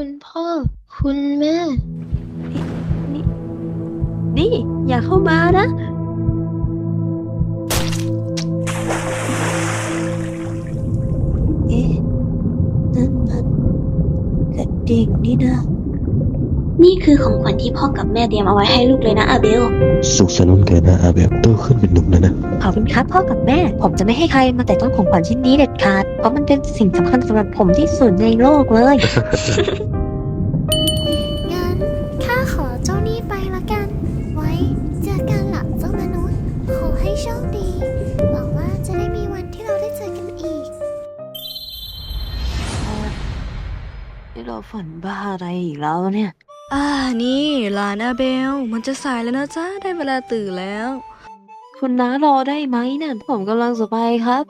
คุณพ่อ คุณแม่ นี่ อย่าเข้ามานะ เอ๊ะนั่นมันกระดิ่งนี่นะ นี่คือของขวัญที่พ่อกับแม่เตรียมเอาไว้ให้ลูกเลยนะอาเบล สุขสันต์วันเกิดนะอาเบลโตขึ้นเป็นหนุ่มแล้วนะข อบคุณครับพ่อกับแม่ ผมจะไม่ให้ใครมาแตะต้องของขวัญชิ้นนี้เด็ดขาด เพราะมันเป็นสิ่งสำคัญสำหรับผมที่สุดในโลกเลย งั้นข้าขอเจ้านี่ไปละกัน ไว้เจอกันหลังเจ้ามนุษย์ ขอให้โชคดี หวังว่าจะได้มีวันที่เราได้เจอกันอีก นี่เราฝันบ้าอะไรอีกแล้วเนี่ย อ่า นี่หลานอาเบล มันจะสายแล้วนะจ๊ะ ได้เวลาตื่นแล้ว คุณน้ารอได้ไหมเนี่ยผมกำลังจะไปครับ